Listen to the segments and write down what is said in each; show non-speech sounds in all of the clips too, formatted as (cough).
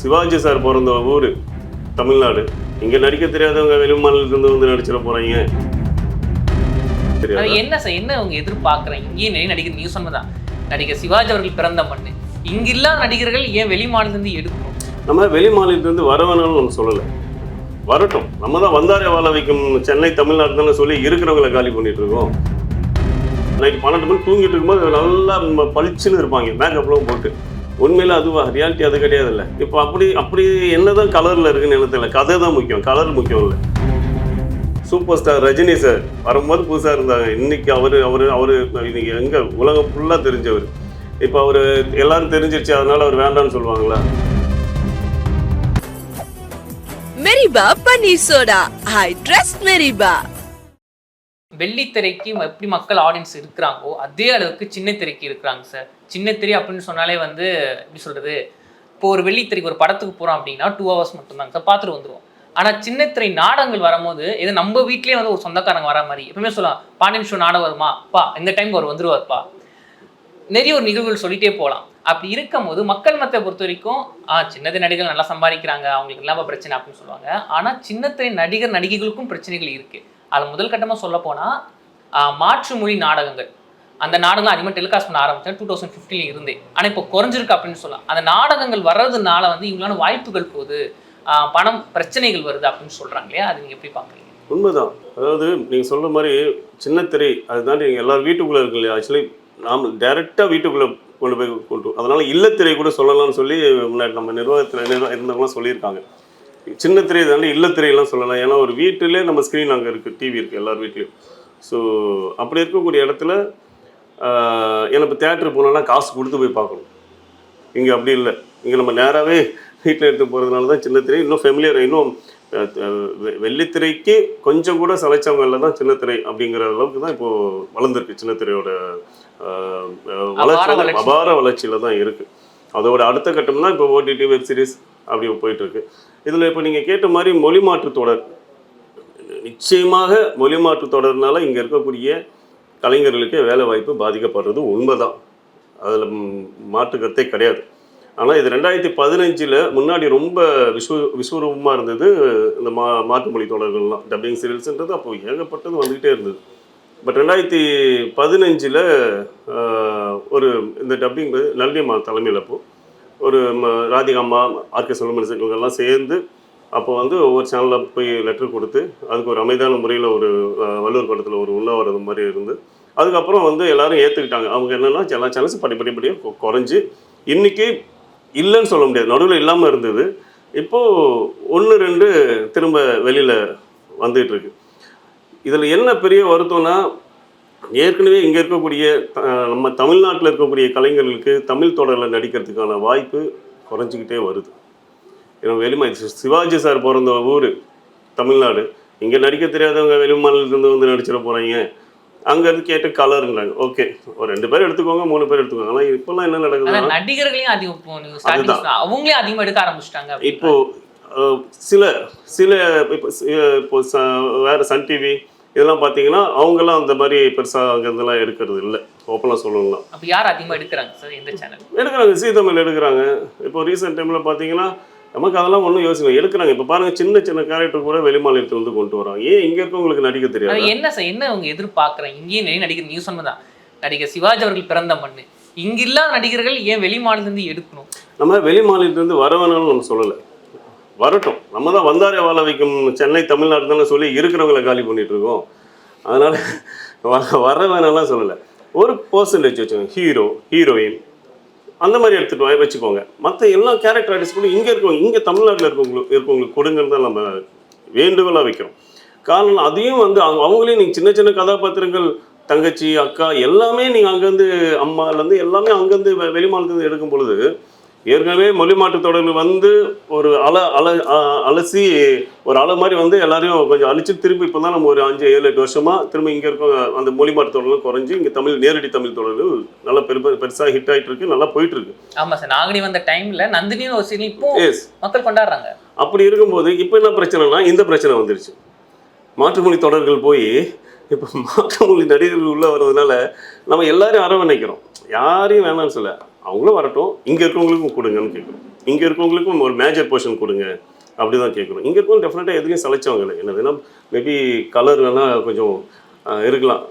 Sivaji sir பிறந்த ஊர் தமிழ்நாடு. இங்க நடிக்க தெரியாதவங்க வெளி மாநிலத்திலிருந்து வந்து நடிச்சிட தெரியாது? என்ன சார் என்ன அவங்க எதிர்பார்க்குறாங்க? இங்கேயும் நிறைய நடிகர் நீங்க சொன்னதான் நடிகர் சிவாஜி அவர்கள் பிறந்த மண்ணு. இங்க இல்லாத நடிகர்கள் ஏன் வெளி மாநிலத்திலிருந்து எடுக்கணும்? நம்ம வெளி மாநிலத்திலிருந்து வர வேணாம்னு நம்ம சொல்லலை. வரட்டும். நம்ம தான் வந்தாரே வாழ வைக்கும். சென்னை தமிழ்நாடு தானே சொல்லி இருக்கிறவங்கள காலி பண்ணிட்டு இருக்கோம். நைட் பன்னெண்டு மணி தூங்கிட்டு இருக்கும்போது நல்லா பளிச்சுன்னு இருப்பாங்க. மேக்கப்லாம் போட்டு. உண்மையில் அதுவா? ரியாலிட்டி அது கிடையாது இல்லை இப்போ அப்படி அப்படி என்னதான் கலரில் இருக்குன்னு எனக்கு தெரியல. கதை தான் முக்கியம். கலர் முக்கியம் இல்லை. சூப்பர் ஸ்டார் ரஜினி சார் வரும்போது புதுசாக இருந்தாங்க. இன்னைக்கு அவர் அவர் அவர் இன்னைக்கு எங்கே? உலகம் ஃபுல்லாக தெரிஞ்சவர். இப்போ அவர் எல்லாரும் தெரிஞ்சிருச்சு. அதனால அவர் வேண்டாம்னு சொல்லுவாங்களா? மெரிபா பன்னீர் சோடா ஐ ட்ரஸ்ட் மெரிபா வெள்ளித்திரைக்கு எப்படி மக்கள் ஆடியன்ஸ் இருக்கிறாங்களோ அதே அளவுக்கு சின்ன திரைக்கு இருக்கிறாங்க சார் சின்ன திரை அப்படின்னு சொன்னாலே வந்து எப்படி சொல்றது இப்போ ஒரு வெள்ளித்திரைக்கு ஒரு படத்துக்கு போறோம் அப்படின்னா டூ ஹவர்ஸ் மட்டும்தாங்க சார் பார்த்துட்டு வந்துருவோம். ஆனால் சின்னத்திரை நாடகங்கள் வரும்போது இது நம்ம வீட்லயே வந்து ஒரு சொந்தக்காரங்க வர மாதிரி எப்பவுமே சொல்லலாம் பாண்டியன் ஷோ நாடகம் வருமா? பா இந்த டைம் அவர் வந்துருவார்ப்பா நிறைய ஒரு நிகழ்வுகள் சொல்லிட்டே போகலாம். அப்படி இருக்கும் போது மக்கள் மத்தை பொறுத்த வரைக்கும் ஆ சின்னத்திரை நடிகர்கள் நல்லா சம்பாதிக்கிறாங்க அவங்களுக்கு இல்லாம பிரச்சனை? அப்படின்னு சொல்லுவாங்க. ஆனால் சின்னத்திரை நடிகர் நடிகைகளுக்கும் பிரச்சனைகள் இருக்கு. அதில் முதல் கட்டமாக சொல்ல போனால் மாற்று மொழி நாடகங்கள். அந்த நாடகம் அதிகமாக டெலிகாஸ்ட் பண்ண ஆரம்பித்தேன் டூ தௌசண்ட் ஃபிஃப்டின் இருந்தே. ஆனால் இப்போ குறைஞ்சிருக்கு அப்படின்னு சொல்லலாம். அந்த நாடகங்கள் வர்றதுனால வந்து இவங்களான வாய்ப்புகள் போகுது. பணம் பிரச்சனைகள் வருது அப்படின்னு சொல்கிறாங்க இல்லையா? அது நீங்கள் எப்படி பார்க்குறீங்க உண்மைதான். அதாவது நீங்கள் சொல்கிற மாதிரி சின்ன திரை அதுதான் நீங்கள் எல்லாரும் வீட்டுக்குள்ளே இருக்கு இல்லையா? ஆக்சுவலி நாம் டைரெக்டாக வீட்டுக்குள்ளே கொண்டு போய் கொண்டு அதனால் இல்லத்திரை கூட சொல்லலாம்னு சொல்லி முன்னாடி நம்ம நிர்வாகத்தில் நிர்வா- இருந்தவங்களாம் சொல்லியிருக்காங்க. சின்ன திரை தாண்டி இல்லத்திரையெல்லாம் சொல்லலாம். ஏன்னா ஒரு வீட்டிலே நம்ம ஸ்க்ரீன் அங்கே இருக்குது டிவி இருக்குது எல்லார் வீட்லேயும். ஸோ அப்படி இருக்கக்கூடிய இடத்துல ஏன்னா இப்போ தேட்டருக்கு போனோம்னா காசு கொடுத்து போய் பார்க்கணும். இங்கே அப்படி இல்லை. இங்கே நம்ம நேராகவே வீட்டில் எடுத்து போகிறதுனால தான் சின்ன திரை இன்னும் ஃபெமிலியர் இன்னும் வெள்ளித்திரைக்கு கொஞ்சம் கூட சளைச்சவங்களில் தான் சின்ன திரை அப்படிங்கிற அளவுக்கு தான் இப்போது வளர்ந்துருக்கு சின்ன திரையோட அஹ், அஹ், வளர்ச்சி. அபார வளர்ச்சியில் தான் இருக்குது அதோட அடுத்த கட்டம் தான் இப்போ ஓடிடி வெப் சீரிஸ் அப்படி போயிட்டுருக்கு இதில் இப்போ நீங்கள் கேட்ட மாதிரி மொழி மாற்று தொடர். நிச்சயமாக மொழி மாற்று தொடர்னால இங்கே இருக்கக்கூடிய கலைஞர்களுக்கு வேலை வாய்ப்பு பாதிக்கப்படுறது உண்மைதான். அதில் மாற்றுக்கருத்தே கிடையாது. ஆனால் இது ரெண்டாயிரத்தி பதினஞ்சில் முன்னாடி ரொம்ப விஸ்வ விஸ்வரூபமாக இருந்தது இந்த மா மாற்று மொழி தொடர்கள்லாம். டப்பிங் சீரியல்ஸ்ன்றது அப்போ ஏகப்பட்டது வந்துக்கிட்டே இருந்தது. பட் ரெண்டாயிரத்தி பதினஞ்சில் ஒரு இந்த டப்பிங் நல்லியம்மா தலைமையில் அப்போது ஒரு ம- ராதிகா அம்மா ஆர்கே சுப்பிரமணியன் இவங்கெல்லாம் சேர்ந்து அப்போ வந்து ஒவ்வொரு சேனலில் போய் லெட்டர் கொடுத்து அதுக்கு ஒரு அமைதியான முறையில் ஒரு வள்ளுவர் படத்தில் ஒரு உண்ணாவிரதம் மாதிரி இருந்து அதுக்கப்புறம் வந்து எல்லாரும் ஏற்றுக்கிட்டாங்க அவங்க என்னென்னா எல்லா சேனல்ஸும் படி படிப்படியும் கொ- இன்றைக்கி இல்லைன்னு சொல்ல முடியாது. நடுவில் இல்லாமல் இருந்தது. இப்போது ஒன்று ரெண்டு திரும்ப வெளியில் வந்துகிட்ருக்கு இதில் என்ன பெரிய வருத்தம்னா ஏற்கனவே இங்கே இருக்கக்கூடிய நம்ம தமிழ்நாட்டில் இருக்கக்கூடிய கலைஞர்களுக்கு தமிழ் தொடரில் நடிக்கிறதுக்கான வாய்ப்பு குறைஞ்சிக்கிட்டே வருது. ஏன்னா வெளிமா சிவாஜி சார் பிறந்த ஊர் தமிழ்நாடு. இங்கே நடிக்க தெரியாதவங்க வெளி மாநிலத்திலேருந்து வந்து நடிச்சிட போகிறாங்க அங்கேருந்து கேட்டு கலருன்றாங்க ஓகே. ஒரு ரெண்டு பேர் எடுத்துக்கோங்க மூணு பேர் எடுத்துக்கோங்க. ஆனால் இப்போல்லாம் என்ன ஆனா நடக்குதுன்னா நடிகர்களையும் அதிகம் அவங்களே அதிகமா எடுக்க ஆரம்பிச்சிட்டாங்க இப்போ சில சில இப்போ இப்போ வேற சன் டிவி இதெல்லாம் பார்த்தீங்கன்னா அவங்கெல்லாம் அந்த மாதிரி பெருசாக அங்கே இதெல்லாம் எடுக்கிறது இல்லை. ஓப்பனாக சொல்லணும்னா அப்ப யார் அதிகமா எடுக்கிறாங்க சார் எந்த சேனல் எடுக்கிறாங்க சீ தமிழ் எடுக்கிறாங்க. இப்போ ரீசெண்ட் டைமில் பார்த்தீங்கன்னா நமக்கு அதெல்லாம் ஒன்றும் யோசனை எடுக்கிறாங்க. இப்போ பாருங்க சின்ன சின்ன கேரக்டர் கூட வெளி மாநிலத்துல இருந்து கொண்டு வராங்க. ஏன் இங்கே இருக்கவங்களுக்கு நடிக்க அது தெரியாது என்ன சார் என்ன அவங்க எதிர்பார்க்குறாங்க? இங்கேயும் நிறைய நடிகர் நீங்க சொன்னதான் நடிகர் சிவாஜி அவர்கள் பிறந்த மண்ணு. இங்க இல்லாத நடிகர்கள் ஏன் வெளி மாநிலத்திலிருந்து எடுக்கணும்? நம்ம வெளி மாநிலத்திலேருந்து வர வேணாம்னு நம்ம சொல்லலை. வரட்டும். நம்ம தான் வந்தாரே வாழ வைக்கும். சென்னை தமிழ்நாடு தானே சொல்லி இருக்கிறவங்கள காலி பண்ணிட்டு இருக்கோம். அதனால வர வர சொல்லலை. ஒரு பர்சன்டேஜ் வச்சுக்கோங்க. ஹீரோ ஹீரோயின் அந்த மாதிரி எடுத்துகிட்டு வச்சுக்கோங்க. மற்ற எல்லா கேரக்டர் ஆர்டிஸ்ட் கூட இங்கே இருக்கவங்க இங்கே தமிழ்நாட்டில் இருக்கவங்களுக்கு இருக்கவங்களுக்கு கொடுங்கன்னு தான் நம்ம வேண்டுகோளாக வைக்கிறோம். காரணம் அதையும் வந்து அவங்க அவங்களையும் நீங்கள் சின்ன சின்ன கதாபாத்திரங்கள் தங்கச்சி அக்கா எல்லாமே நீங்கள் அங்கேருந்து அம்மாலேருந்து எல்லாமே அங்கேருந்து வெளி மாநிலத்துலேருந்து எடுக்கும் பொழுது ஏற்கனவே மொழி மாற்று தொடர்பு வந்து ஒரு அல அல அலசி ஒரு அலை மாதிரி வந்து எல்லாரையும் கொஞ்சம் அழிச்சு திரும்பி இப்போ தான் நம்ம ஒரு அஞ்சு ஏழு எட்டு வருஷமா திரும்ப இங்கே இருக்க அந்த மொழி மாற்று தொடர்கள் குறைஞ்சி இங்கே தமிழ் நேரடி தமிழ் தொடர்கள் நல்லா பெரு பெருசாக ஹிட் ஆயிட்டு இருக்கு நல்லா போயிட்டு இருக்கு. ஆமா சார் நாகினி வந்த டைம்ல நந்தினின்னு ஒரு சீரியல் இப்போ மக்கள் கொண்டாடுறாங்க. அப்படி இருக்கும்போது இப்போ என்ன பிரச்சனைனா இந்த பிரச்சனை வந்துருச்சு. மாற்றுமொழி தொடர்கள் போய் இப்போ மாற்றுமொழி நடிகர்கள் உள்ளே வர்றதுனால நம்ம எல்லாரையும் அரவணைக்கிறோம். யாரையும் வேணாம்னு சொல்ல. அவங்களும் வரட்டும். இங்கே இருக்கவங்களுக்கும் கொடுங்கன்னு கேட்குறோம். இங்கே இருக்கவங்களுக்கும் ஒரு மேஜர் போர்ஷன் கொடுங்க அப்படி தான் கேட்குறோம். இங்கே இருக்கவங்க டெஃபினட்டாக எதுலையும் சளைச்சவங்க இல்லை. என்னதுன்னா மேபி கலர் வேணால் கொஞ்சம் இருக்கலாம்.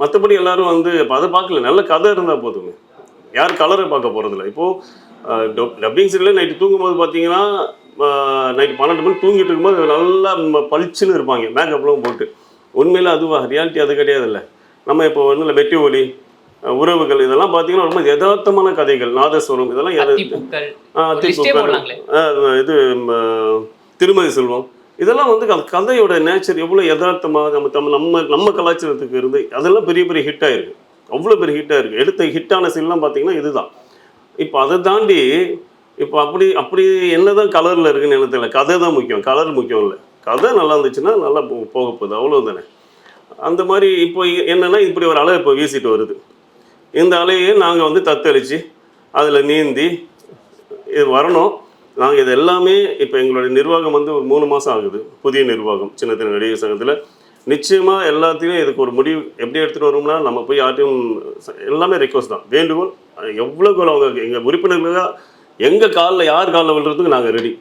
மற்றபடி எல்லாரும் வந்து இப்போ அதை பார்க்கல. நல்ல கதை இருந்தால் போதுங்க யார் கலரை பார்க்க போகிறதில்ல இப்போது டப்பிங் சீரியல் நைட்டு தூங்கும்போது பார்த்தீங்கன்னா நைட்டு பன்னெண்டு மணி தூங்கிட்டு இருக்கும்போது நல்லா ம- பளிச்சுன்னு இருப்பாங்க. மேக்கப்லாம் போட்டு. உண்மையில் அதுவா? ரியாலிட்டி அது கிடையாதுல்ல. நம்ம இப்போ வந்து வெட்டி ஒலி உறவுகள் இதெல்லாம் பார்த்தீங்கன்னா ரொம்ப யதார்த்தமான கதைகள். நாதஸ்வரம் இதெல்லாம் இது திருமதி செல்வம். இதெல்லாம் வந்து அந்த கதையோட நேச்சர் எவ்வளோ யதார்த்தமாக நம்ம தமிழ் நம்ம நம்ம கலாச்சாரத்துக்கு இருந்து அதெல்லாம் பெரிய பெரிய ஹிட் ஆயிருக்கு. அவ்வளோ பெரிய ஹிட் ஆயிருக்கு எடுத்த ஹிட்டான சீன்லாம் பார்த்தீங்கன்னா இதுதான். இப்போ அதை தாண்டி இப்போ அப்படி அப்படி என்னதான் கலரில் இருக்குன்னு எனக்கு தெரியல. கதை தான் முக்கியம். கலர் முக்கியம் இல்லை கதை நல்லா இருந்துச்சுன்னா நல்லா போ- போக போகுது. அவ்வளோ தானே. அந்த மாதிரி இப்போ என்னென்னா இப்படி ஒரு அலை இப்போ வீசிட்டு வருது. இந்த அலையை நாங்கள் வந்து தத்தளித்து அதில் நீந்தி இது வரணும். நாங்கள் இது எல்லாமே இப்போ எங்களுடைய நிர்வாகம் வந்து ஒரு மூணு மாதம் ஆகுது. புதிய நிர்வாகம் சின்ன சின்ன நடிகர் சங்கத்தில். நிச்சயமாக எல்லாத்தையும் இதுக்கு ஒரு முடிவு எப்படி எடுத்துகிட்டு வரோம்னா நம்ம போய் யார்ட்டையும் எல்லாமே ரெக்வஸ்ட் தான். வேண்டுகோள் எவ்வளோக்கு அவங்க எங்கள் உறுப்பினர்களாக எங்கள் காலில் யார் காலில் விழுறதுக்கு நாங்கள் ரெடி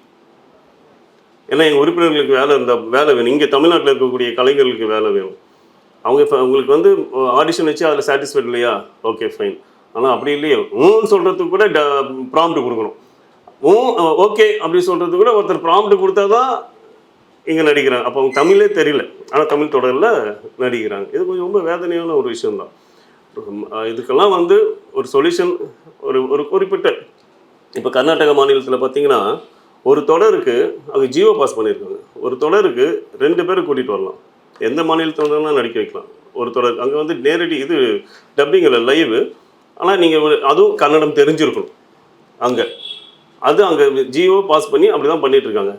ஏன்னா எங்கள் உறுப்பினர்களுக்கு வேலை இருந்தால் வேலை வேணும். இங்கே தமிழ்நாட்டில் இருக்கக்கூடிய கலைஞர்களுக்கு வேலை வேணும். அவங்க இப்போ உங்களுக்கு வந்து ஆடிஷன் வச்சு அதில் சாட்டிஸ்ஃபைட் இல்லையா? ஓகே ஃபைன் ஆனால் அப்படி இல்லையே. ஊன்னு சொல்கிறதுக்கு கூட ட ப்ராம்ப்ட் கொடுக்கணும். ஊ ஓகே அப்படி சொல்கிறதுக்கு கூட ஒருத்தர் ப்ராம்ப்ட் கொடுத்தா தான் இங்கே நடிக்கிறாங்க. அப்போ அவங்க தமிழே தெரியல. ஆனால் தமிழ் தொடரில் நடிக்கிறாங்க. இது கொஞ்சம் ரொம்ப வேதனையான ஒரு விஷயம்தான். இதுக்கெல்லாம் வந்து ஒரு சொல்யூஷன் ஒரு ஒரு குறிப்பிட்ட இப்போ கர்நாடக மாநிலத்தில் பார்த்தீங்கன்னா ஒரு தொடருக்கு அது ஜியோ பாஸ் பண்ணியிருக்காங்க. ஒரு தொடருக்கு ரெண்டு பேரும் கூட்டிகிட்டு வரலாம். எந்த மாநிலத்தில் நடிக்க வைக்கலாம். ஒரு தொடர் அங்கே வந்து நேரடி இது டப்பிங் இல்லை லைவு ஆனால் நீங்கள் அதுவும் கன்னடம் தெரிஞ்சிருக்கணும். அங்கே. அது அங்கே ஜியோ பாஸ் பண்ணி அப்படி தான் பண்ணிட்டு இருக்காங்க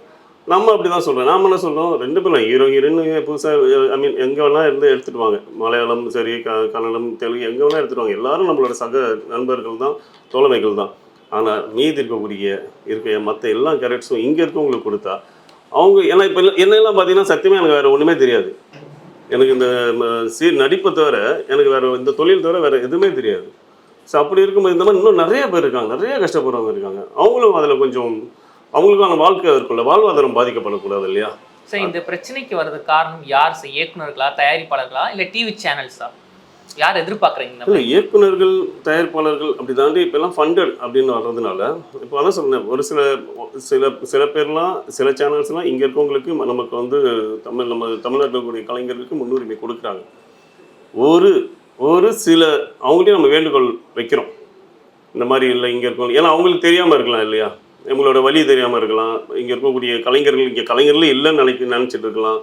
நம்ம அப்படி தான் சொல்கிறோம் நாம என்ன சொல்கிறோம் ரெண்டு பேரும் ஹீரோ ஹீரோன்னு புதுசாக ஐ மீன் எங்கே வேணால் இருந்து எடுத்துகிட்டு வாங்க. மலையாளம் சரி க கன்னடம் தெலுங்கு எங்கே வேணால் எடுத்துகிட்டு வாங்க. எல்லாரும் நம்மளோட சக நண்பர்கள் தான் தோழமைகள் தான். ஆனால் மீதி இருக்கக்கூடிய இருக்க மற்ற எல்லா கேரக்டர்ஸும் இங்கே இருக்கவங்களுக்கு கொடுத்தா அவங்க ஏன்னா இப்போ என்னெல்லாம் பார்த்தீங்கன்னா சத்தியமாக எனக்கு வேறு ஒன்றுமே தெரியாது. எனக்கு இந்த சீ நடிப்பை தவிர எனக்கு வேறு இந்த தொழில் தவிர வேறு எதுவுமே தெரியாது. ஸோ அப்படி இருக்கும்போது இந்த மாதிரி இன்னும் நிறைய பேர் இருக்காங்க நிறைய கஷ்டப்படுறவங்க இருக்காங்க. அவங்களும் அதில் கொஞ்சம் அவங்களுக்கான வாழ்க்கை இருக்குல்ல வாழ்வாதாரம் பாதிக்கப்படக்கூடாது இல்லையா? சார் இந்த பிரச்சனைக்கு வர்றதுக்கு காரணம் யார்? இயக்குநர்களா இயக்குனர்களா தயாரிப்பாளர்களா இல்லை டிவி சேனல்ஸா யார் எதிர்பார்க்குறீங்க இயக்குநர்கள் இயக்குனர்கள் தயாரிப்பாளர்கள் அப்படி தாண்டி இப்போல்லாம் ஃபண்டட் அப்படின்னு வர்றதுனால இப்போ அதான் சொன்னேன் ஒரு சில சில சில பேர்லாம் சில சேனல்ஸ்லாம் இங்கே இருக்கவங்களுக்கு நமக்கு வந்து தமிழ் நம்ம தமிழ்நாட்டில் கூடிய கலைஞர்களுக்கு முன்னுரிமை கொடுக்குறாங்க. ஒரு ஒரு சில அவங்களையும் நம்ம வேண்டுகோள் வைக்கிறோம். இந்த மாதிரி இல்லை இங்கே இருக்கோம் ஏன்னா அவங்களுக்கு தெரியாமல் இருக்கலாம் இல்லையா? நம்மளோட வழி தெரியாமல் இருக்கலாம். இங்கே இருக்கக்கூடிய கலைஞர்கள் இங்கே கலைஞர்களும் இல்லைன்னு நினைக்க நினச்சிட்டு இருக்கலாம்.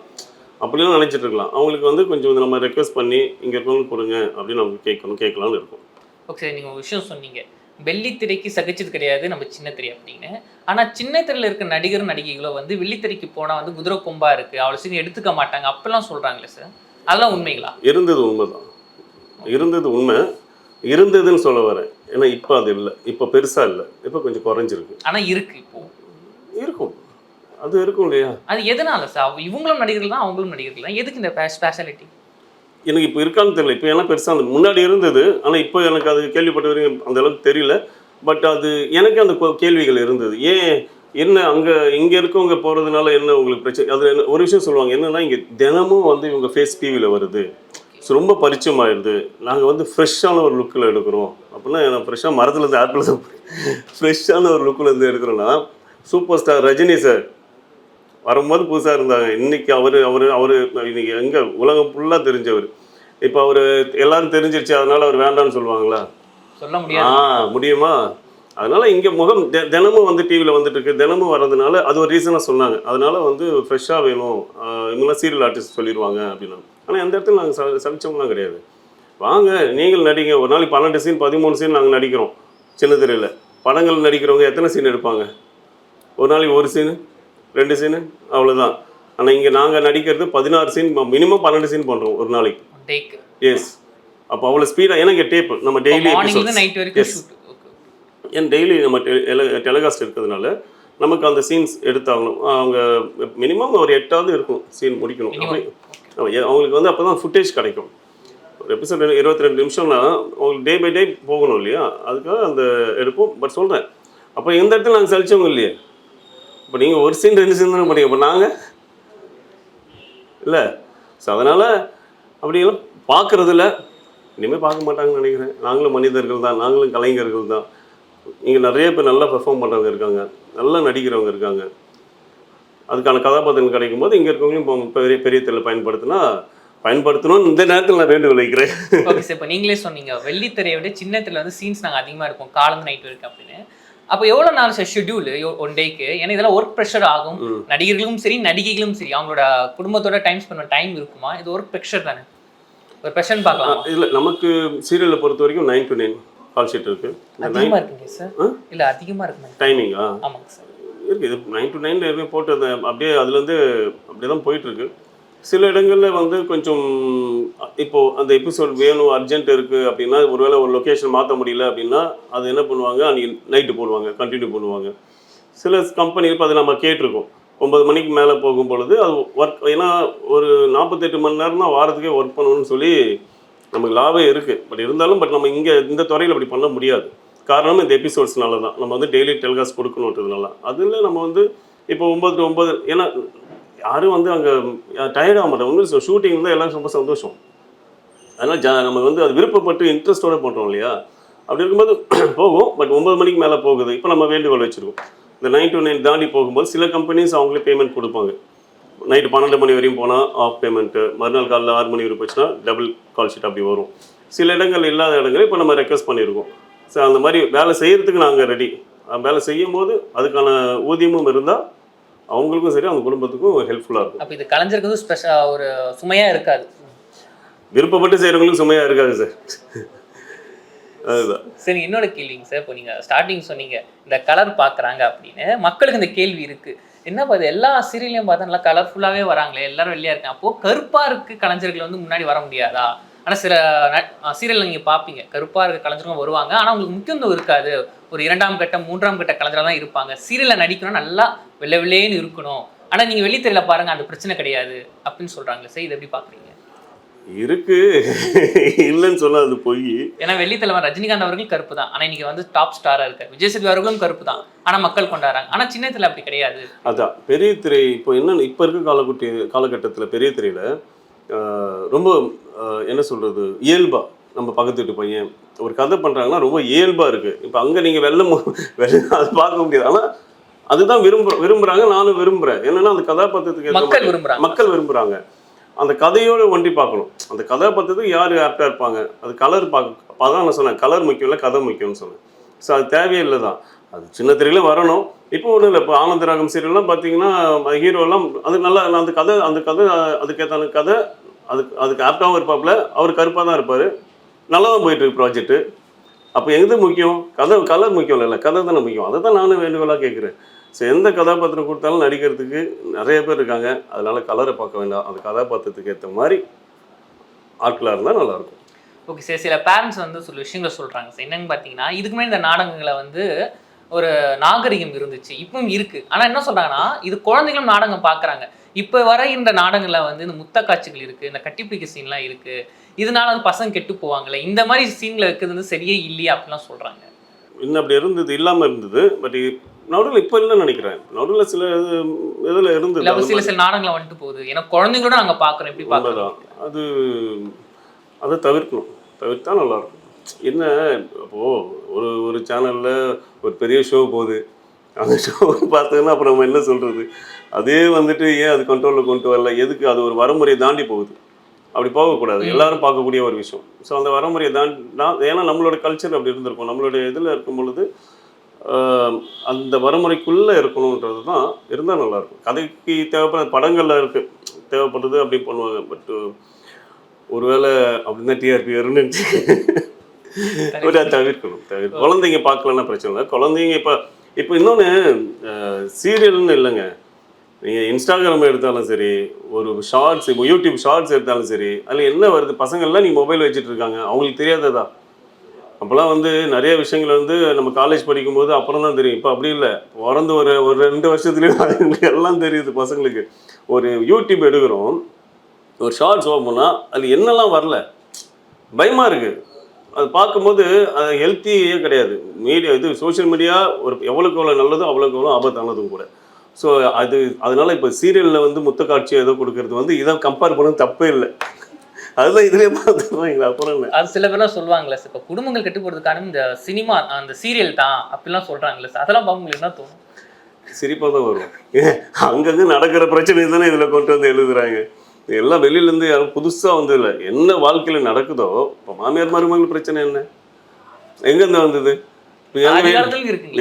அப்படிலாம் நினச்சிட்டு இருக்கலாம். அவங்களுக்கு வந்து கொஞ்சம் நம்ம ரெக்வஸ்ட் பண்ணி இங்கே இருக்கவங்களுக்கு கொடுங்க அப்படின்னு நம்ம கேட்கணும் கேட்கலாம்னு இருக்கும். ஓகே நீங்க ஒரு விஷயம் சொன்னீங்க. வெள்ளித்திரைக்கு சகிச்சது கிடையாது நம்ம சின்ன திரை அப்படின்னு. ஆனா சின்ன திரையில இருக்க நடிகர் நடிகைகளோ வந்து வெள்ளித்திரைக்கு போனா வந்து குதிரை கொம்பா இருக்கு அவ்வளவு சீக்கிரம் எடுத்துக்க மாட்டாங்க அப்பெல்லாம் சொல்றாங்களே சார் அதெல்லாம் உண்மைங்களா? இருந்தது உண்மைதான். இருந்தது உண்மை. இருந்ததுன்னு சொல்ல வரேன். ஏன்னா இப்போ அது இல்லை. இப்போ பெருசாக இல்லை. இப்போ கொஞ்சம் குறைஞ்சிருக்கு. ஆனா இருக்கு இப்போ. இருக்கும். அது இருக்கும் இல்லையா? அது எதனால சார் இவங்களும் நடிகர்கள் தான் அவங்களும் நடிகர்கள் தான். எதுக்கு இந்த ஸ்பெஷாலிட்டி எனக்கு இப்போ இருக்கான்னு தெரியல. இப்போ ஏன்னா பெருசாக முன்னாடி இருந்தது. ஆனால் இப்போ எனக்கு அது கேள்விப்பட்ட வரைக்கும் அந்த அளவுக்கு தெரியல. பட் அது எனக்கு அந்த கேள்விகள் இருந்தது. ஏன் என்ன அங்கே இங்கே இருக்கவங்க போகிறதுனால என்ன உங்களுக்கு பிரச்சனை? அது என்ன ஒரு விஷயம் சொல்லுவாங்க. என்னன்னா இங்கே தினமும் வந்து இவங்க ஃபேஸ் டிவியில் வருது. ஸோ ரொம்ப பரிச்சயம் ஆயிடுது நாங்கள் வந்து ஃப்ரெஷ்ஷான ஒரு லுக்கில் எடுக்கிறோம். அப்படின்னா நான் ஃப்ரெஷ்ஷாக மரத்துலேருந்து ஆப்பிள் ஃப்ரெஷ்ஷான ஒரு லுக்கில் இருந்து எடுக்கிறோன்னா சூப்பர் ஸ்டார் ரஜினி சார் வரும்போது புதுசாக இருந்தாங்க. இன்னைக்கு அவர் அவர் அவர் இன்னைக்கு எங்கே உலகம் ஃபுல்லாக தெரிஞ்சவர். இப்போ அவர் எல்லாரும் தெரிஞ்சிருச்சு அதனால அவர் வேண்டாம்னு சொல்லுவாங்களா? சொல்ல ஆ முடியாது முடியுமா? அதனால இங்கே முகம் தெ- தினமும் வந்து டிவியில் வந்துட்டு இருக்கு தினமும் வர்றதுனால அது ஒரு ரீசனாக சொன்னாங்க. அதனால வந்து ஃப்ரெஷ்ஷாக வேணும். ஆஹ் இவங்கெல்லாம் சீரியல் ஆர்டிஸ்ட் சொல்லிடுவாங்க அப்படின்னா ஆனால் எந்த இடத்துல நாங்கள் ச சலிச்சவங்களாம் கிடையாது. வாங்க நீங்கள் நடிங்க. ஒரு நாளைக்கு பன்னெண்டு சீன் பதிமூணு சீன் நாங்கள் நடிக்கிறோம். சின்ன திரையில் படங்கள் நடிக்கிறவங்க எத்தனை சீன் எடுப்பாங்க? ஒரு நாளைக்கு ஒரு சீனு ரெண்டு சீனு அவ்வளோதான் ஆனால் இங்கே நாங்கள் நடிக்கிறது பதினாறு சீன் மினிமம் பன்னெண்டு சீன் பண்ணுறோம் ஒரு நாளைக்கு. எஸ் அப்போ அவ்வளோ ஸ்பீடாக ஏன்னா இங்கே டேப்பு நம்ம டெய்லி எஸ் ஏன் டெய்லி நம்ம டெலிகாஸ்ட் இருக்கிறதுனால நமக்கு அந்த சீன்ஸ் எடுத்தாகணும். அவங்க மினிமம் ஒரு எட்டாவது இருக்கும் சீன் முடிக்கணும். அவங்களுக்கு வந்து அப்போ தான் ஃபுட்டேஜ் கிடைக்கும். ஒரு எபிசோட் இருபத்தி ரெண்டு நிமிஷம்னா அவங்களுக்கு டே பை டே போகணும் இல்லையா? அதுக்காக அந்த எடுப்போம். பட் சொல்கிறேன் அப்போ இந்த இடத்துல நாங்கள் சலிச்சவங்க இல்லையே? இப்போ நீங்கள் ஒரு சீன் ரெண்டு சீன் தானே பண்ணீங்க. நாங்கள் இல்லை. ஸோ அதனால் அப்படியெல்லாம் பார்க்குறதில்ல இனிமேல் பார்க்க மாட்டாங்கன்னு நினைக்கிறேன். நாங்களும் மனிதர்கள் தான். நாங்களும் கலைஞர்கள் தான். இங்கே நிறைய பேர் நல்லா பெர்ஃபார்ம் பண்ணுறவங்க இருக்காங்க. நல்லா நடிக்கிறவங்க இருக்காங்க. அதுக்கான கதாபாத்திரம் கிடைக்கும் போது இங்கே இருக்கவங்களையும் இப்போ பெரிய பெரிய திரையில் பயன்படுத்தினா பயன்படுத்தணும்னு இந்த நேரத்தில் நான் வேண்டு விளைக்கிறேன் ஓகே சார் இப்போ நீங்களே சொன்னீங்க. வெள்ளித்திரையை விட சின்னத்தில் வந்து சீன்ஸ் நாங்கள் அதிகமாக இருக்கும் காலந்து நைட் வரைக்கும் அப்படின்னு. அப்போ எவ்வளோ நாள் சார் ஷெட்யூல் ஒன் டேக்கு ஏன்னா இதெல்லாம் ஒர்க் ப்ரெஷர் ஆகும். நடிகர்களும் சரி நடிகைகளும் சரி அவங்களோட குடும்பத்தோட டைம் ஸ்பெண்ட் பண்ண டைம் இருக்குமா? இது ஒர்க் ப்ரெஷர் தானே. ஒரு ப்ரெஷர் பார்க்கலாம். இல்லை நமக்கு சீரியலை பொறுத்த வரைக்கும் nine to nine call sheet nine அதிகமாக இருக்குங்க சார்? இல்லை அதிகமாக இருக்குங்க. டைமிங்கா ஆமாங்க சார் இருக்குது இது நைன் டு நைன் எதுவுமே போட்டு அந்த அப்படியே அதுலேருந்து அப்படியே தான் போயிட்டுருக்கு சில இடங்களில் வந்து கொஞ்சம் இப்போது அந்த எபிசோட் வேணும் அர்ஜென்ட் இருக்குது அப்படின்னா ஒருவேளை ஒரு லொக்கேஷன் மாற்ற முடியல அப்படின்னா அது என்ன பண்ணுவாங்க? அன்றைக்கி நைட்டு போடுவாங்க கண்டினியூ பண்ணுவாங்க. சில கம்பெனி இப்போ அதை நம்ம கேட்டிருக்கோம். ஒன்பது மணிக்கு மேலே போகும் பொழுது அது ஒர்க் ஏன்னா ஒரு நாற்பத்தெட்டு மணி நேரம் தான் வாரத்துக்கே ஒர்க் பண்ணணும்னு சொல்லி நமக்கு லாபம் இருக்குது பட் இருந்தாலும் பட் நம்ம இங்கே இந்த துறையில் அப்படி பண்ண முடியாது. காரணம் இந்த எபிசோட்ஸ்னால தான் நம்ம வந்து டெய்லி டெலிகாஸ்ட் கொடுக்கணுன்றதுனால. அதில் நம்ம வந்து இப்போ ஒம்பது டு ஒம்பது ஏன்னா யாரும் வந்து அங்கே டயர்ட் ஆக மாட்டோம் ஒன்றும் ஷூட்டிங் தான் எல்லாம் ரொம்ப சந்தோஷம். அதனால் ஜா நம்ம வந்து அது விருப்பப்பட்டு இன்ட்ரெஸ்ட்டோடு பண்ணுறோம் இல்லையா? அப்படி இருக்கும்போது (clears throat) போகும். பட் ஒம்பது மணிக்கு மேலே போகுது. இப்போ நம்ம வேண்டுகோள் வச்சுருக்கோம். இந்த நைன் டு நைன் தாண்டி போகும்போது சில கம்பெனிஸ் அவங்களே பேமெண்ட் கொடுப்பாங்க. நைட்டு பன்னெண்டு மணி வரையும் போனால் ஆஃப் பேமெண்ட்டு மறுநாள் காலையில் ஆறு மணி வரை போச்சுன்னா டபுள் கால் ஷீட் அப்படி வரும். சில இடங்கள் இல்லாத இடங்கள் இப்போ நம்ம ரெக்வஸ்ட் பண்ணியிருக்கோம். ஸோ அந்த மாதிரி வேலை செய்கிறதுக்கு நாங்கள் ரெடி வேலை செய்யும் போது அதுக்கான ஊதியமும் இருந்தால் அவங்களுக்கும் சரி அவங்க குடும்பத்துக்கும் ஹெல்ப்ஃபுல்லாக இருக்கும். அப்போ இது கலைஞருக்கு வந்து ஸ்பெஷல் ஒரு சுமையாக இருக்காது. விருப்பப்பட்டு செய்கிறவங்களுக்கு சுமையாக இருக்காது சார் அதுதான். சரி என்னோட கேள்விங்க சார் இப்போ நீங்கள் ஸ்டார்டிங் சொன்னீங்க இந்த கலர் பார்க்குறாங்க அப்படின்னு. மக்களுக்கு இந்த கேள்வி இருக்கு. என்ன பார்த்து எல்லா சீரியல்லையும் பார்த்தா நல்லா கலர்ஃபுல்லாகவே வராங்களே எல்லாரும் வெளியா இருக்காங்க. அப்போ கருப்பாக இருக்கு கலைஞர்கள் வந்து முன்னாடி வர முடியாதா? ஆனால் சில சீரியல் நீங்கள் பார்ப்பீங்க கருப்பாக இருக்க கலைஞர்கள் வருவாங்க. ஆனால் அவங்களுக்கு முக்கியத்துவம் இருக்காது. ஒரு இரண்டாம் கட்டம் மூன்றாம் கட்ட கலைஞராக தான் இருப்பாங்க. சீரியலில் நடிக்கணும் நல்லா வெள்ளை வெள்ளேன்னு இருக்கணும். ஆனால் நீங்கள் வெளித்திரையில பாருங்க அந்த பிரச்சனை கிடையாது அப்படின்னு சொல்கிறாங்க சார் இதை எப்படி பார்க்குறீங்க இருக்கு. இல்லைன்னு சொன்னா அது பொய். ஏன்னா வெள்ளித்தலைவர் ரஜினிகாந்த் அவர்கள் கருப்பு தான். ஆனா இன்னைக்கு வந்து டாப் ஸ்டாரா இருக்காரு. விஜய் சேதுபதி அவர்களும் கருப்பு தான். ஆனா மக்கள் கொண்டாடுறாங்க. ஆனா சின்னத்துல அப்படி கிடையாது. அதான். பெரிய திரை இப்போ என்ன இப்போ இருக்க காலகுட்டி காலகட்டத்தில் பெரிய திரையில் ரொம்ப என்ன சொல்கிறது இயல்பா நம்ம பக்கத்து வீட்டு பையன் ஒரு கதை பண்ணுறாங்கன்னா ரொம்ப இயல்பாக இருக்குது இப்போ அங்கே நீங்கள் வெள்ளம் (laughs) வெள்ள அது பார்க்க முடியாது. ஆனால் அதுதான் விரும்புற விரும்புகிறாங்க நானும் விரும்புகிறேன் என்னன்னா அந்த கதாபாத்திரத்துக்கு மக்கள் விரும்புறாங்க. மக்கள் விரும்புகிறாங்க அந்த கதையோட ஒன்றி பார்க்கணும். அந்த கதாபாத்திரத்துக்கு யார் ஆப்டாக இருப்பாங்க? அது கலர் பார்க்க அதான் நான் சொன்னேன். கலர் முக்கியம் இல்லை கதை முக்கியம்னு சொன்னேன். ஸோ அது தேவையில்லை தான் அது சின்ன திரையில வரணும். இப்போ ஒன்றும் இல்லை. இப்போ ஆனந்த ராகம் சீரியல்லாம் பார்த்தீங்கன்னா ஹீரோலாம் அது நல்லா அந்த கதை அந்த கதை அதுக்கேற்றான கதை அதுக்கு அதுக்கு ஆப்டாகவும் இருப்பாப்புல. அவர் கருப்பாக தான் இருப்பார். நல்லா தான் போயிட்டுருக்கு ப்ராஜெக்ட்டு அப்போ எது முக்கியம்? கதை கலர் முக்கியம் இல்லை கதை தானே முக்கியம். அதை தான் நானும் வேண்டுகோளாக கேட்குறேன். ஸோ எந்த கதாபாத்திரம் கொடுத்தாலும் நடிக்கிறதுக்கு நிறைய பேர் இருக்காங்க. அதனால் கலரை பார்க்க வேண்டாம். அந்த கதாபாத்திரத்துக்கு ஏற்ற மாதிரி ஆட்களாக இருந்தால் நல்லாயிருக்கும். ஓகே சரி சில பேரண்ட்ஸ் வந்து சில விஷயங்களை சொல்கிறாங்க சார் என்னன்னு பார்த்தீங்கன்னா இதுக்கு முன்னாடி இந்த நாடகங்களை வந்து ஒரு நாகரிகம் இருந்துச்சு. இப்பவும் இருக்குது ஆனால் என்ன சொல்கிறாங்கன்னா இது குழந்தைகளும் நாடகம் பார்க்குறாங்க. இப்போ வர இந்த நாடகங்கள்ல வந்து இந்த முத்த காட்சிகள் இருக்கு இந்த கட்டிப்பிடிக்க சீன்லாம் இருக்கு. இதனால வந்து பசங்க கெட்டு போவாங்களே இந்த மாதிரி சீன்ல வைக்கிறது வந்து சரியே இல்லையா அப்படிலாம் சொல்றாங்க. இன்னும் அப்படி இருந்தது இல்லாமல் இருந்தது. பட் நடுவில் இப்போ இல்லைன்னு நினைக்கிறேன். நடுவில் சில இதில் இருந்தது. சில சில நாடகங்கள் வந்துட்டு போகுது. ஏன்னா குழந்தைங்களோட நாங்க பாக்குறோம் எப்படி உண்மைதான். அது அதை தவிர்க்கணும். தவிர்த்தா நல்லாயிருக்கும் என்ன அப்போது ஒரு ஒரு சேனலில் ஒரு பெரிய ஷோ போகுது. அந்த ஷோ (laughs) பார்த்தோன்னா அப்புறம் நம்ம என்ன சொல்கிறது அதே வந்துட்டு ஏன் அது கண்ட்ரோலில் கொண்டு வரல? எதுக்கு? அது ஒரு வரமுறையை தாண்டி போகுது. அப்படி போகக்கூடாது. எல்லாரும் பார்க்கக்கூடிய ஒரு விஷயம். ஸோ அந்த வரமுறையை தாண்டி நான் ஏன்னா நம்மளோட கல்ச்சர் அப்படி இருந்திருக்கும். நம்மளுடைய இதில் இருக்கும் பொழுது அந்த வரமுறைக்குள்ளே இருக்கணுன்றது தான் இருந்தால் நல்லாயிருக்கும். கதைக்கு தேவைப்படுற படங்களில் இருக்குது தேவைப்படுறது அப்படி பண்ணுவாங்க. பட் ஒருவேளை அப்படின்னா டிஆர்பி வரும்னு தவிர்க்கணும். (laughs) தவிர்க்கணும். குழந்தைங்க பார்க்கலன்னா பிரச்சனை இல்லை. குழந்தைங்க இப்போ இப்போ இன்னொன்று சீரியல்னு இல்லைங்க. நீங்கள் இன்ஸ்டாகிராம் எடுத்தாலும் சரி ஒரு ஷார்ட்ஸ் இப்போ யூடியூப் ஷார்ட்ஸ் எடுத்தாலும் சரி அதில் என்ன வருது? பசங்கள்லாம் நீ மொபைல் வச்சுட்டு இருக்காங்க அவங்களுக்கு தெரியாததா? அப்போல்லாம் வந்து நிறைய விஷயங்கள் வந்து நம்ம காலேஜ் படிக்கும்போது அப்புறம் தான் தெரியும். இப்போ அப்படி இல்லை. பிறந்து ஒரு ஒரு ரெண்டு வருஷத்துலேயும் (laughs) எல்லாம் தெரியுது பசங்களுக்கு. ஒரு யூடியூப் எடுக்கிறோம் ஒரு ஷார்ட்ஸ் ஓப்பன்னா அது என்னெல்லாம் வரல? பயமாக இருக்குது அது பார்க்கும்போது அது ஹெல்த்தியே கிடையாது. மீடியா இது சோஷியல் மீடியா ஒரு எவ்வளோக்கு எவ்வளோ நல்லதோ அவ்வளோக்கு எவ்வளோ ஆபத்தானதும் கூட. ஸோ அது அதனால இப்போ சீரியலில் வந்து முத்த காட்சி ஏதோ கொடுக்கறது வந்து இதை கம்பேர் பண்ண தப்பே இல்லை. அதுதான் இதுலேயே பார்த்துருவாங்களா அப்புறம் அது சில பேர்லாம் சொல்லுவாங்களே சார் இப்போ குடும்பங்கள் கெட்டு போகிறதுக்கான இந்த சினிமா அந்த சீரியல் தான் அப்படிலாம் சொல்றாங்களே சார் அதெல்லாம் பார்க்க என்ன தோணும். சிரிப்பாக தான் வரும். அங்கங்கே நடக்கிற பிரச்சனை தானே இதில் கொண்டு வந்து எழுதுறாங்க. எல்லாம் வெளியிலேருந்து யாரும் புதுசாக வந்து இல்லை என்ன வாழ்க்கையில் நடக்குதோ இப்போ மாமியார் மருமகள் பிரச்சனை என்ன? எங்கேருந்து வந்தது?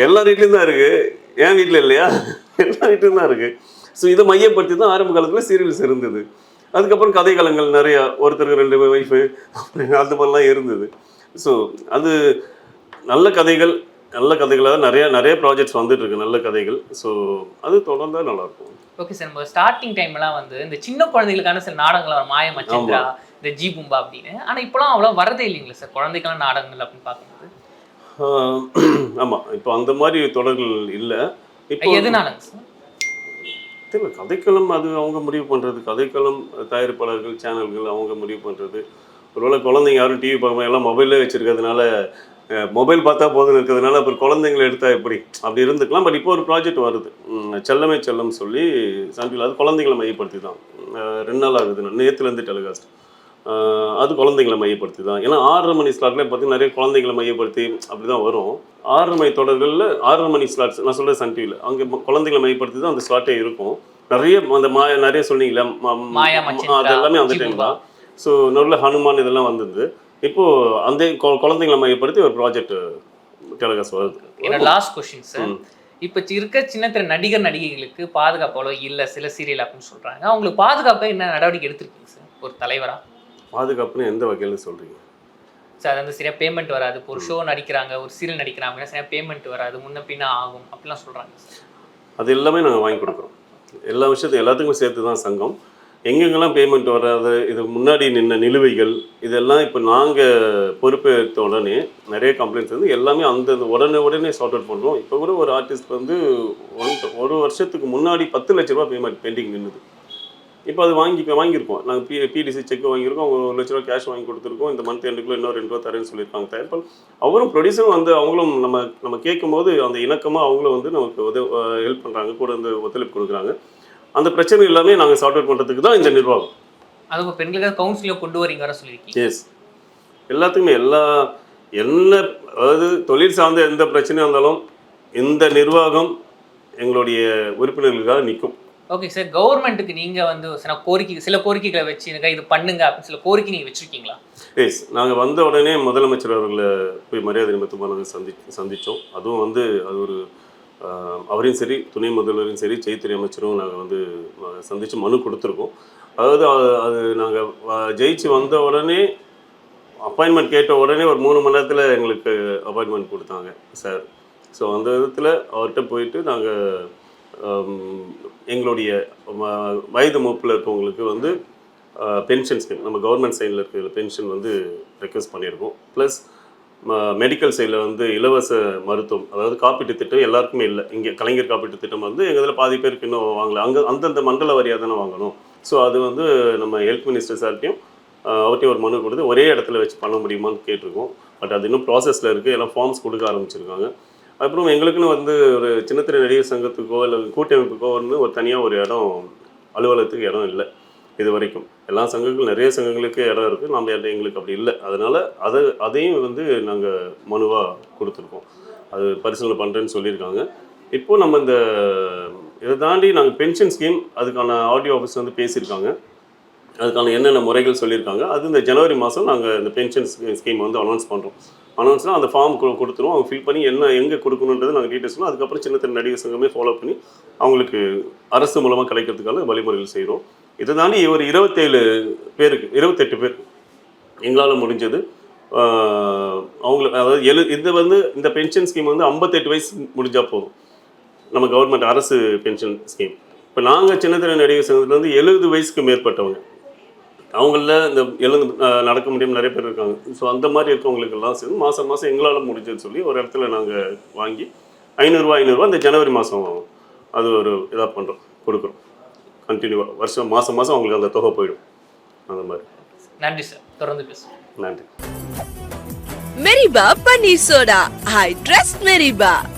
எல்லா வீட்லையும் தான் இருக்கு. என் வீட்டில் இல்லையா? எல்லா வீட்லையும் தான் இருக்கு. ஸோ இதை மையப்படுத்தி தான் ஆரம்ப காலத்தில் சீரியல்ஸ் இருந்தது. அதுக்கப்புறம் கதைக்களங்கள் நிறையா ஒருத்தருக்கு ரெண்டு ஒய்ஃபு அந்த மாதிரிலாம் இருந்தது. ஸோ அது நல்ல கதைகள் நல்ல கதைகளாக நிறைய நிறைய ப்ராஜெக்ட்ஸ் வந்துட்டு இருக்கு நல்ல கதைகள். ஸோ அது தொடர்ந்தா நல்லா இருக்கும். ஓகே சார் நம்ம ஸ்டார்டிங் டைம்லாம் வந்து இந்த சின்ன குழந்தைகளுக்கான சில நாடகங்கள் வரும். மாய மச்சந்திரா இந்த ஜி பூம்பா அப்படின்னு. ஆனா இப்போலாம் அவ்வளோ வரதே இல்லைங்களா சார் குழந்தைக்கெல்லாம் நாடகங்கள் அப்படின்னு பார்க்கும்போது. ஆமாம் இப்போ அந்த மாதிரி தொடர்கள் இல்லை. இப்போ எதுனாலங்க சார் தெரியல. கதைக்களம் அது அவங்க முடிவு பண்ணுறது கதைக்களம் தயாரிப்பாளர்கள் சேனல்கள் அவங்க முடிவு பண்ணுறது ஒருவேளை குழந்தைங்க யாரும் டிவி பார்க்க எல்லாம் மொபைலே வச்சிருக்கிறதுனால மொபைல் பார்த்தா போதும் இருக்கிறதுனால அப்புறம் குழந்தைங்களை எடுத்தா எப்படி? அப்படி இருந்துக்கலாம். பட் இப்போ ஒரு ப்ராஜெக்ட் வருது. செல்லமே செல்லம் சொல்லி சன்டில் அது குழந்தைங்களை மையப்படுத்தி தான் ரெண்டு நாள் ஆகுது நேற்றுலேருந்து டெலிகாஸ்ட் அது குழந்தைங்களை மையப்படுத்தி தான் ஏன்னா ஆறரை மணி ஸ்லாட்ல பார்த்தீங்கன்னா நிறைய குழந்தைங்களை மையப்படுத்தி அப்படி தான் வரும். ஆறரை மணி தொடர்களில் ஆறரை மணி ஸ்லாட்ஸ் நான் சொல்கிறது சன் டிவியில் அங்கே குழந்தைங்களை மையப்படுத்தி தான் அந்த ஸ்லாட்டே இருக்கும். நிறைய அந்த மாய நிறைய சொன்னீங்களே அது எல்லாமே அந்த டைம். தான். ஸோ நடுவில் ஹனுமான் இதெல்லாம் வந்தது. இப்போ அந்த குழந்தைங்களை மையப்படுத்தி ஒரு ப்ராஜெக்ட் டெலிகாஸ்ட் வருது என்னோட லாஸ்ட் கொஸ்டின் சார். இப்போ இருக்க சின்ன திரை நடிகர் நடிகைகளுக்கு பாதுகாப்பு அவ்வளோ இல்லை சில சீரியல் அப்படின்னு சொல்றாங்க. அவங்களுக்கு பாதுகாப்பு என்ன நடவடிக்கை எடுத்திருக்கீங்க சார் ஒரு தலைவரா? பாதுகாப்புன்னு எந்த வகையில் சொல்கிறீங்க சார் அது வந்து சரியா பேமெண்ட் வராது. இப்போ ஒரு ஷோ நடிக்கிறாங்க ஒரு சீரியல் நடிக்கிறாங்க அப்படின்னா சரியா பேமெண்ட் வராது. முன்ன பின்ன ஆகும். அப்படிலாம் சொல்றாங்க சார் அது எல்லாமே நாங்கள் வாங்கி கொடுக்குறோம். எல்லா விஷயத்தையும் எல்லாத்துக்கும் சேர்த்து தான் சங்கம். எங்கெங்கெல்லாம் பேமெண்ட் வராது இது முன்னாடி நின்ன நிலுவைகள் இதெல்லாம் இப்போ நாங்கள் பொறுப்பேற்ற உடனே நிறைய கம்ப்ளைண்ட்ஸ் வந்து எல்லாமே அந்த உடனே உடனே சார்ட் அவுட் பண்ணுறோம் இப்போ கூட ஒரு ஆர்டிஸ்ட் வந்து ஒன் ஒரு வருஷத்துக்கு முன்னாடி பத்து லட்ச ரூபா பேமெண்ட் பெண்டிங் நின்றுது இப்போ அது வாங்கி வாங்கியிருக்கோம். நாங்கள் பி பிடிசி செக் வாங்கியிருக்கோம். அவங்க ஒரு லட்ச ரூபா கேஷ் வாங்கி கொடுத்துருக்கோம். இந்த மந்த் எண்டுக்குள்ள இன்னும் ரெண்டு ரூபா தரேன்னு சொல்லியிருக்காங்க. தயாரிப்பால் அவரும் ப்ரொடியூசரும் வந்து அவங்களும் நம்ம நம்ம கேட்கும்போது அந்த இணக்கமாக அவங்களும் வந்து நமக்கு உதவி ஹெல்ப் பண்ணுறாங்க கூட வந்து ஒத்துழைப்பு கொடுக்குறாங்க. அந்த பிரச்சனை எல்லாமே நாங்கள் சார்ட் பண்ணுறதுக்கு தான் இந்த நிர்வாகம். அது இப்போ பெண்களுக்காக கவுன்சிலிங் கொண்டு வரீங்க வர சொல்லியிருக்கீங்க. எஸ் எல்லாத்துக்குமே எல்லா என்ன அதாவது தொழில் சார்ந்த எந்த பிரச்சனையாக இருந்தாலும் இந்த நிர்வாகம் எங்களுடைய உறுப்பினர்களுக்காக நிற்கும். ஓகே சார் கவர்மெண்ட்டுக்கு நீங்க வந்து சில கோரிக்கை சில கோரிக்கைகளை வச்சு எனக்கு இது பண்ணுங்க அப்படின்னு சில கோரிக்கை நீங்க வச்சிருக்கீங்களா? எஸ் நாங்கள் வந்த உடனே முதலமைச்சர் அவர்களை போய் மரியாதை நிமித்தமானது சந்தி சந்தித்தோம் அதுவும் வந்து அது ஒரு அவரையும் சரி துணை முதல்வரையும் சரி செய்தித்துறை அமைச்சரும் நாங்கள் வந்து சந்தித்து மனு கொடுத்துருக்கோம். அதாவது அது- நாங்கள் ஜெயிச்சு வந்த உடனே அப்பாயின்மெண்ட் கேட்ட உடனே ஒரு மூணு மணி நேரத்தில் எங்களுக்கு அப்பாயின்மெண்ட் கொடுத்தாங்க சார் ஸோ அந்த விதத்தில் அவர்கிட்ட போயிட்டு நாங்கள் எங்களுடைய வயது மூப்பில் இருக்கவங்களுக்கு வந்து பென்ஷன் ஸ்கீம் நம்ம கவர்மெண்ட் சைடில் இருக்கிற பென்ஷன் வந்து ரெக்வஸ்ட் பண்ணியிருக்கோம். ப்ளஸ் மெடிக்கல் சைடில் வந்து இலவச மருத்துவம் அதாவது காப்பீட்டு திட்டம் எல்லாருக்குமே இல்லை. இங்கே கலைஞர் காப்பீட்டு திட்டம் வந்து எங்கள் இதில் பாதி பேருக்கு இன்னும் வாங்கல. அங்கே அந்தந்த மண்டல வாரியாக தானே வாங்கணும். ஸோ அது வந்து நம்ம ஹெல்த் மினிஸ்டர் சார்ட்டையும் அவர்கிட்டையும் ஒரு மனு கொடுத்து ஒரே இடத்துல வச்சு பண்ண முடியுமான்னு கேட்டிருக்கோம். பட் அது இன்னும் ப்ராசஸில் இருக்குது எல்லாம் ஃபார்ம்ஸ் கொடுக்க ஆரம்பிச்சிருக்காங்க. அப்புறம் எங்களுக்குன்னு வந்து ஒரு சின்னத்திரை நடிகர் சங்கத்துக்கோ இல்லை கூட்டமைப்புக்கோ வந்து ஒரு தனியாக ஒரு இடம் அலுவலகத்துக்கு இடம் இல்லை. இது வரைக்கும் எல்லா சங்கங்களும் நிறைய சங்கங்களுக்கு இடம் இருக்குது நம்ம இடம் எங்களுக்கு அப்படி இல்லை. அதனால் அதை அதையும் வந்து நாங்கள் மனுவாக கொடுத்துருக்கோம். அது பரிசீலனை பண்ணுறேன்னு சொல்லியிருக்காங்க. இப்போது நம்ம இந்த இதை தாண்டி நாங்கள் பென்ஷன் ஸ்கீம் அதுக்கான ஆர்டிஓ ஆஃபீஸ் வந்து பேசியிருக்காங்க. அதுக்கான என்னென்ன முறைகள் சொல்லியிருக்காங்க. அது இந்த ஜனவரி மாதம் நாங்கள் இந்த பென்ஷன் ஸ்கீம் வந்து அனௌன்ஸ் பண்ணுறோம் அனௌன்ஸ்னால் அந்த ஃபார்ம் கொடுத்துருவோம். அவங்க ஃபில் பண்ணி என்ன எங்கே கொடுக்கணுன்றது நாங்கள் டீட்டெயில்ஸ் அதுக்கப்புறம் சின்ன சின்ன நடிகர் சங்கமே ஃபாலோ பண்ணி அவங்களுக்கு அரசு மூலமாக கிடைக்கிறதுக்கான வழிமுறைகள் செய்கிறோம் இதை தாண்டி ஒரு இருபத்தேழு பேருக்கு இருபத்தெட்டு பேர். எங்களால் முடிஞ்சது. அவங்களுக்கு அதாவது எழு இது வந்து இந்த பென்ஷன் ஸ்கீம் வந்து ஐம்பத்தெட்டு வயசு முடிஞ்சால் போதும். நம்ம கவர்மெண்ட் அரசு பென்ஷன் ஸ்கீம் இப்போ நாங்கள் சின்னத்திரை நடிகர் சங்கத்துலேருந்து எழுபது வயசுக்கு மேற்பட்டவங்க. அவங்கள இந்த எழுந்து நடக்க முடியும் நிறைய பேர் இருக்காங்க. ஸோ அந்த மாதிரி இருக்கவங்களுக்கெல்லாம் சேர்ந்து மாதம் மாதம் எங்களால் முடிஞ்சதுன்னு சொல்லி ஒரு இடத்துல நாங்கள் வாங்கி ஐநூறுரூவா ஐநூறுரூவா இந்த ஜனவரி மாதம் அது ஒரு இதாக பண்ணுறோம் கொடுக்குறோம். கண்டினியூவாக வருஷம் மாதம் மாதம் அவங்களுக்கு அந்த தொகை போயிடும். அந்த மாதிரி. நன்றி சார். தொடர்ந்து பேசுவோம். நன்றி. Meriba Paneer Soda. I trust Meriba.